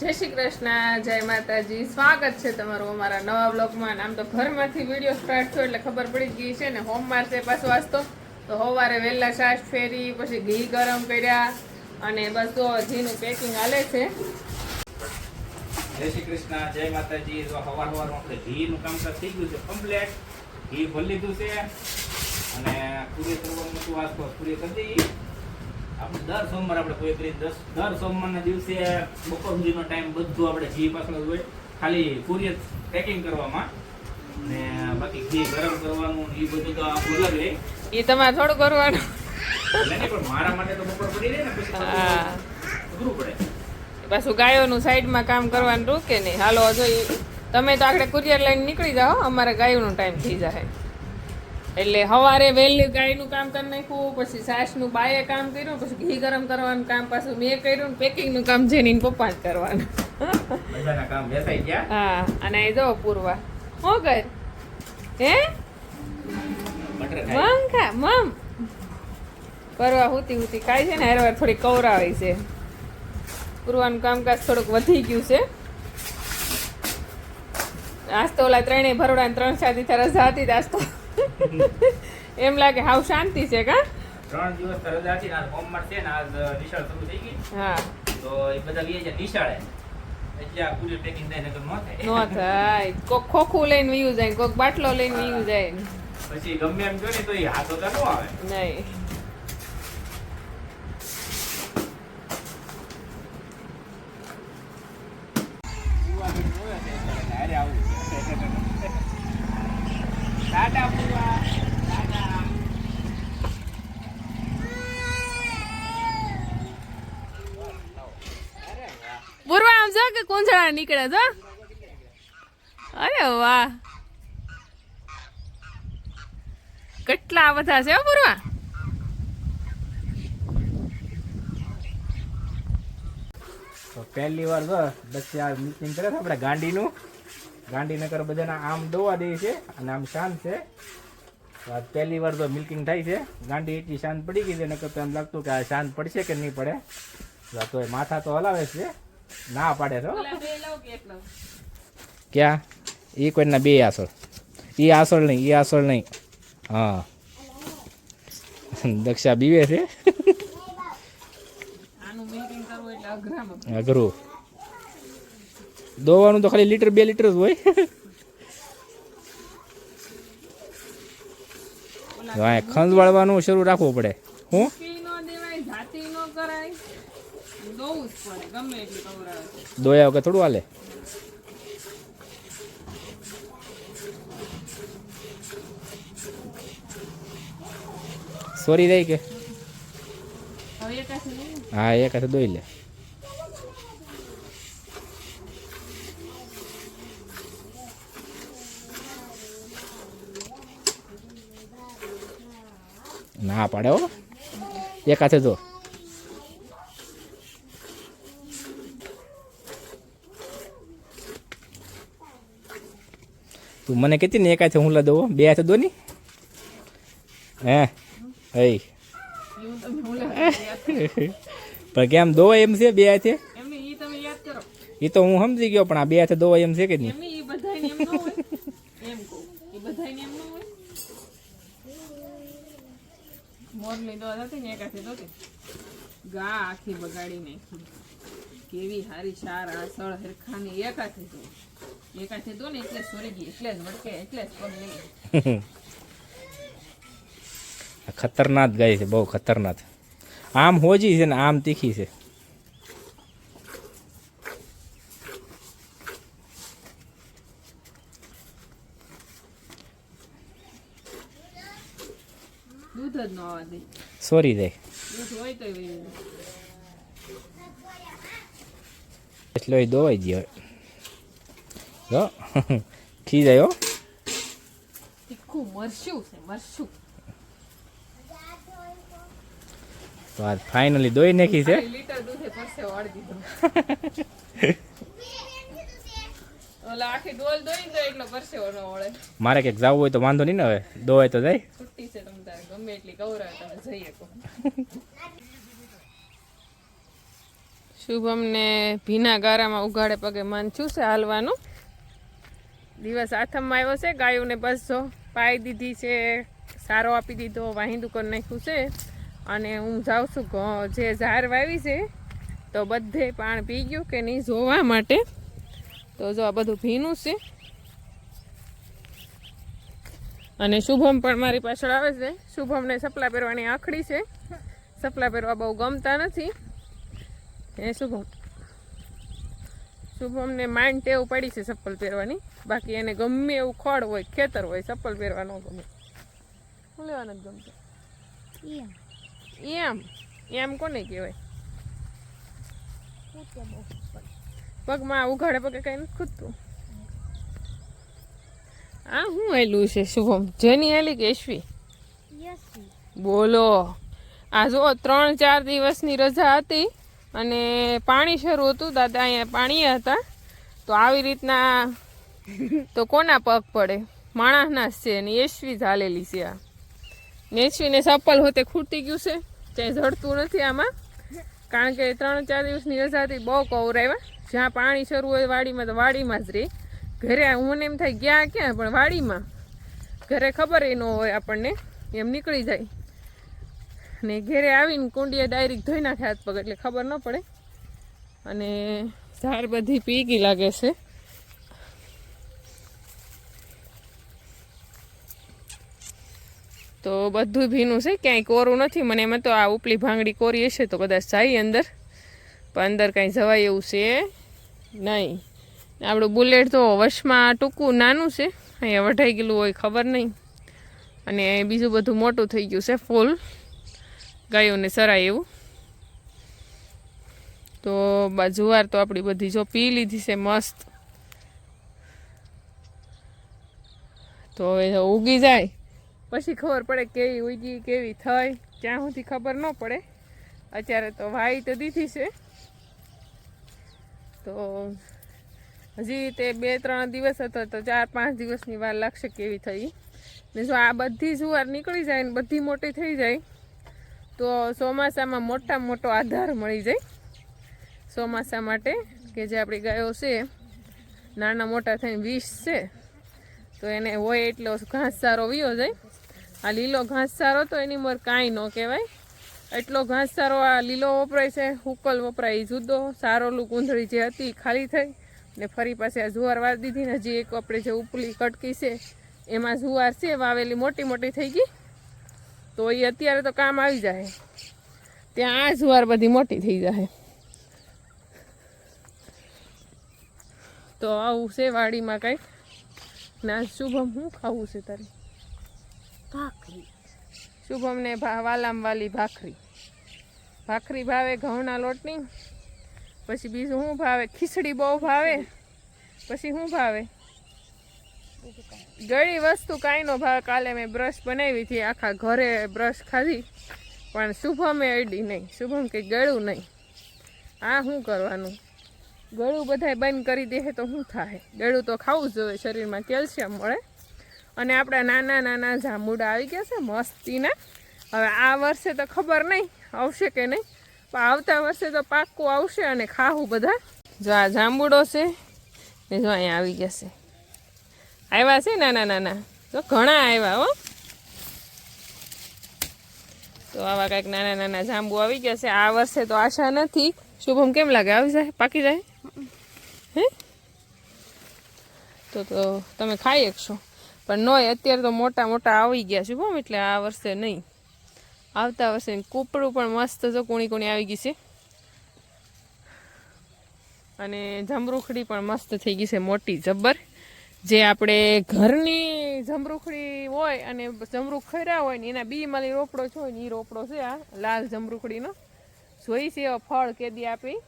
જય શ્રી કૃષ્ણ, જય માતાજી. સ્વાગત છે તમારું અમારા નવા બ્લોગમાં આમ તો ઘરમાંથી વીડિયો સ્ટાર્ટ થયો એટલે ખબર પડી ગઈ છે ને હોમવાર છે પાછો વાંચતો તો. સવારે વહેલા છાશ ફેરી, પછી ઘી ગરમ કર્યા. અને બસ તો ઘીનું પેકિંગ હાલે છે. જય શ્રી કૃષ્ણ, જય માતાજી. સવાર સવારમાં આપણે ઘીનું કામકાજ થઈ ગયું છે કમ્પ્લેટ ઘી ભરી લીધું છે. અને પૂરી કરવાનું હતું વાંચતો પૂરી કરી આપણે દર સોમવાર આપણે કોઈ કરી દસ દર સોમવારના દિવસે બપોર સુધીનો ટાઈમ બધું આપણે ઘી પાછળ હોય ખાલી પૂરી પેકિંગ કરવામાં ને બાકી ઘી ગરમ કરવાનું એ બધું તો અલગ રહે એ તમારે થોડું કરવાનું. પણ મારા માટે તો બપોર પડી રહે ને પછી પડે. ગાયોનું સાઈડમાં કામ કરવાનું રૂકે નહીં. હાલો જો તમે તો આખરે કુરિયર લઈને નીકળી જાઓ અમારે ગાયોનો ટાઈમ થઈ જાય. એટલે સવારે વહેલી ગાયનું કામ કરી નાખ્યું પછી સાસનું બાએ કામ કર્યું પછી ઘી ગરમ કરવાનું કામ પાછું મેં કર્યું ને પેકિંગનું કામ જેની પપ્પા જ કરવાનું હા અને એ જો પૂરવા. શું કર? હે? મમ ખા મમ. કરવા હુતી હુતી ખાય છે ને હારે વાર થોડી કવરાવી છે. પૂરવાનું કામકાજ થોડુંક વધી ગયું છે. આજ તો ઓલા ત્રણેય ભરોડા ત્રણ સાથી રજા હતી આજ તો એમ લાગે હાવ શાંતિ છે કા? ત્રણ દિવસ તો રજા હતી ને આજ હોમવર્ક છે ને આજ નિશાળ શરૂ થઈ ગઈ. હા. તો એ બધા લઈએ છે નિશાળે. એટલે આ પૂરી પેકિંગ થાય નકર ન થાય. નો થાય. કોક ખોખું લઈને વીયું જાય કોક બાટલો લઈને વીયું જાય પછી ગમે એમ જો ને તો એ હાથો તો ન આવે. નહીં હારે આવું ટાટા પૂર્વા ટાટા પૂર્વા આમ જો કે કોંજળા નીકળે છે અરે વાહ. કેટલા બધા છે પૂર્વા? પહેલી વાર જો, બચ્ચે આ મીટિંગ કરે છે આપણે ગાંડીનું. ગાંધીનગર બધાના આમ દોવા દે છે અને આમ શાંત છે. પહેલી વાર તો મિલ્કિંગ થાય છે. ગાંડી એટલી શાંત પડી ગઈ છે, નકર તો એમ લાગતું કે આ શાંત પડશે કે નહીં પડે. તો માથા તો હલાવે છે. ના પાડે તો. ક્યાં? એ કોઈના બે આસળ એ આસળ નહીં એ આસળ નહીં. હા. દક્ષા બીવે છે. અઘરું. દોવાનું તો ખાલી લીટર બે લીટર જ હોય. ખંજ વાળવાનું શરૂ રાખવું પડે. હું પી નો દેવાય જાતી નો કરાય દોવું જ પડે ગમે એટલી કવરાવે દોયા વગર થોડું હાલે? સોરી રહી કે? હા એક હાથે દોઈ લે. ના પાડે હો. એક હાથે દો તું મને કહેતી ને એક હાથે હું. લદો બે હાથે દો ની. હે? હઈ. પણ કેમ દોવાય એમ છે બે હાથે? એ તો હું સમજી ગયો, પણ આ બે હાથે દોવાય એમ છે કે નહીં? બગાડી નાખી કેવી હારી સાર આસળ હરખાની એકાથી દો એકાથી દો ને એટલે સોરી ગઈ એટલે જ વળકે એટલે જ પગ લઈ ખતરનાક ગાય છે બહુ ખતરનાક. આમ હોજી છે ને આમ તીખી છે. દે. સોરી તો એટલે દોવાઈ ગયો. જો. ખી જાય હો. તીખું મરશું છે મરશું તો આ ફાઇનલી દોઈ નાખી છે. લીટર દૂધે પરસે વાળી દીધું. ઓલા આખી ડોલ દોઈ તો એટલો પરસેવો ન વળે. મારે ક્યાંક જવું હોય તો વાંધો નહીં ને હવે. દોવાય તો જાય. શુભમ છે તમ તારે. ગમે એટલી કવરાવે તમે જઈ શકો શુભમને ભીના ગારામાં ઉઘાડે પગે મન છું છે હાલવાનું. દિવસ આથમમાં આવ્યો છે, ગાયોને બસ જો પાઈ દીધી છે, સારો આપી દીધો વાહિંદુ કરી નાખ્યું છે. અને હું જાઉં છું જે ઝાર વાવી છે, તો બધે પાણ પી ગયું કે નહીં જોવા માટે. તો જો આ બધું ભીનું છે. અને શુભમ પણ મારી પાછળ આવે છે. શુભમને સપલા પહેરવાની આખડી છે. સપલા પહેરવા બહુ ગમતા નથી. એ શુભમ? શુભમને માન ટેવ પડી છે ચપ્પલ પહેરવાની. બાકી એને ગમે એવું ખોડ હોય ખેતર હોય ચપ્પલ પહેરવા ન ગમે. શું લેવા નથી ગમતું? એમ. એમ. કોને કહેવાય? પગમાં ઉઘાડે પગે કઈ નથી ખૂટતું. આ શું હેલું છે શુભમ? જેની હેલી કે યશવી? બોલો. આ જો ત્રણ ચાર દિવસની રજા હતી. અને પાણી શરૂ હતું, દાદા અહીંયા પાણી હતા. તો આવી રીતના તો કોના પગ પડે? માણસના છે ને, યશવી ઝાલેલી છે આ. ને યશવીને ચપ્પલ હોતે ખૂટી ગયું છે, ક્યાંય ઝડતું નથી આમાં. કારણ કે ત્રણ ચાર દિવસની રજાથી બહુ બહુ કવરાવ્યા જ્યાં પાણી શરૂ હોય વાડીમાં તો વાડીમાં જ રહે ઘરે હું એમ થાય, ગયા ક્યાં? પણ વાડીમાં. ઘરે ખબર એ ન હોય આપણને, એમ નીકળી જાય. ને ઘેરે આવીને કુંડીએ ડાયરેક્ટ ધોઈ નાખે હાથ પગ એટલે ખબર ન પડે. અને ઝાડ બધી પીગી લાગે છે. તો બધું ભીનું છે, ક્યાંય કોરું નથી. મને એમાં તો આ ઉપલી ભાંગડી કોરી હશે તો કદાચ જાય અંદર. પણ અંદર કાંઈ જવાય એવું છે નહીં. આપણું બુલેટ તો વશમાં ટૂંકું નાનું છે. અહીંયા વઢાઈ ગયેલું હોય ખબર નહીં. અને બીજું બધું મોટું થઈ ગયું છે, ફૂલ. ગાયોને સરાય એવું. તો જુવાર તો આપણી બધી જો પી લીધી છે મસ્ત. તો હવે ઉગી જાય. પછી ખબર પડે કેવી ઉગી, કેવી થઈ. ક્યાં સુધી ખબર ન પડે. અત્યારે તો વાઈ તો દીધી છે. તો હજી તે બે, ત્રણ દિવસ હતો તો ચાર, પાંચ દિવસની વાર લાગશે કેવી થઈ. જો આ બધી જુવાર નીકળી જાય ને બધી મોટી થઈ જાય તો ચોમાસામાં મોટા મોટો આધાર મળી જાય. ચોમાસા માટે કે જે આપણી ગાયો છે, નાના મોટા થઈને વીસ છે, તો એને હોય એટલો ઘાસચારો વીયો જાય. આ લીલો ઘાસચારો તો એની ઉંમર કાંઈ ન કહેવાય. એટલો ઘાસચારો આ લીલો વપરાય છે હુકલ વપરાય જુદો સારોલું કુંધળી જે હતી ખાલી થઈ. ને ફરી પાસે આ જુવાર વાર દીધી ને હજી એક આપણે જે ઉપલી કટકી છે, એમાં જુવાર છે, વાવેલી મોટી મોટી થઈ ગઈ. તો એ અત્યારે તો કામ આવી જાય. ત્યાં આ જુવાર બધી મોટી થઈ જાય. તો આવું છે વાડીમાં કંઈક ના શુભમ શું ખાવું છે તારે? ભાખરી. શુભમને વાલામ વાલી ભાખરી. ભાખરી ભાવે ઘઉંના લોટની. પછી બીજું શું ભાવે? ખીચડી બહુ ભાવે. પછી શું ભાવે? ગળી વસ્તુ કાંઈ ભાવ કાલે મેં બ્રશ બનાવી હતી, આખા ઘરે બ્રશ ખાધી. પણ શુભમે અડી નહીં. શુભમ કે ગળું નહીં. આ શું કરવાનું? ગળું બધાય બંધ કરી દે તો શું થાય? ગળું તો ખાવું જોઈએ, શરીરમાં કેલ્શિયમ મળે. અને આપણા નાના નાના જાંબુડા આવી ગયા છે, મસ્તીના. હવે આ વર્ષે તો ખબર નહીં, આવશે કે નહીં. પણ આવતા વર્ષે તો પાક્કું આવશે અને ખાવું બધા. જો આ જાંબુડો છે ને જો અહીંયા આવી ગયા છે. આવ્યા છે? નાના નાના જો ઘણા આવ્યા હો. તો આવા કંઈક નાના નાના જાંબુ આવી ગયા છે. આ વર્ષે તો આશા નથી. શુભમ કેમ લાગે? આવી જાય? પાકી જાય? હે? તો તો તમે ખાઈ શકશો પણ નોય, અત્યારે તો મોટા મોટા આવી ગયા શુભમ એટલે આ વર્ષે નહીં. આવતા વર્ષે કૂપડું પણ મસ્ત જો કુણી કુણી આવી ગઈ છે. અને જમરૂખડી પણ મસ્ત થઈ ગઈ છે, મોટી, જબ્બર. જે આપણે ઘરની જમરૂખડી હોય અને જમરૂખ ખર્યા હોય ને એના બી માલી રોપડો છે ને એ રોપડો છે આ લાલ જમરૂખડીનો. જોઈ છે ફળ કેદી આપી.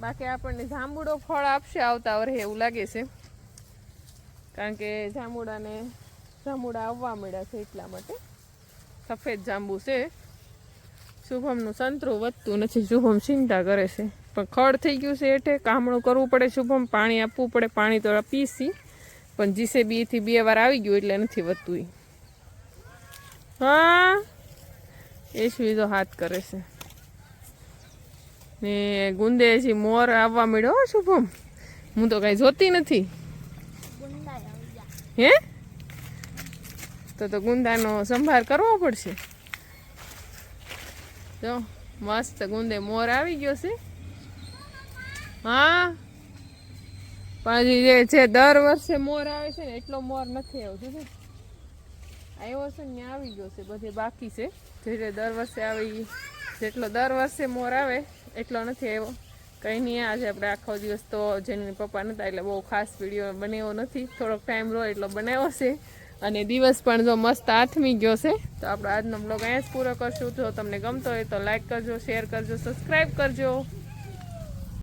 બાકી આપણને જાંબુડો ફળ આપશે આવતા વર્ષે એવું લાગે છે. કારણ કે જાંબુડાને જાંબુડા આવવા મળ્યા છે એટલા માટે. સફેદ જાંબુ છે. શુભમનું સંતરું વધતું નથી, શુભમ ચિંતા કરે છે. પણ ખડ થઈ ગયું છે એટલે કામણું કરવું પડે, શુભમ પાણી આપવું પડે, પાણી તો પીસી. પણ જીસે થી બે વાર આવી ગયું એટલે નથી વધતું. હા? એ તો હાથ કરે છે. ને ગુંદે હજી મોર આવવા મળ્યો શુભમ. હું તો કાંઈ જોતી નથી. હે? તો તો ગુંદાનો સંભાર કરવો પડશે. જો, મસ્ત ગુંદે મોર આવી ગયો છે. હા? હજી જે છે દર વર્ષે મોર આવે છે ને, એટલો મોર નથી આવતો છે આવ્યો છે ને આવી ગયો છે, બધે બાકી છે. જે દર વર્ષે આવી જેટલો દર વર્ષે મોર આવે, એટલો નથી આવ્યો. કંઈ નહીં, આજે આપણે આખો દિવસ તો જેની પપ્પા નહોતા એટલે બહુ ખાસ વીડિયો બનાવ્યો નથી. થોડોક ટાઈમ રહ્યો એટલો બનાવ્યો છે. અને દિવસ પણ જો મસ્ત આથમી ગયો છે, તો આપણે આજનો બ્લોગ અહીંયા જ પૂરો કરશું. જો તમને ગમતો હોય તો લાઈક કરજો શેર કરજો સબસ્ક્રાઈબ કરજો.